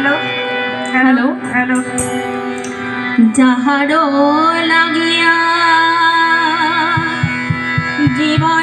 Hello? Hello? Hello? যাহারও লাগিয়া জীবন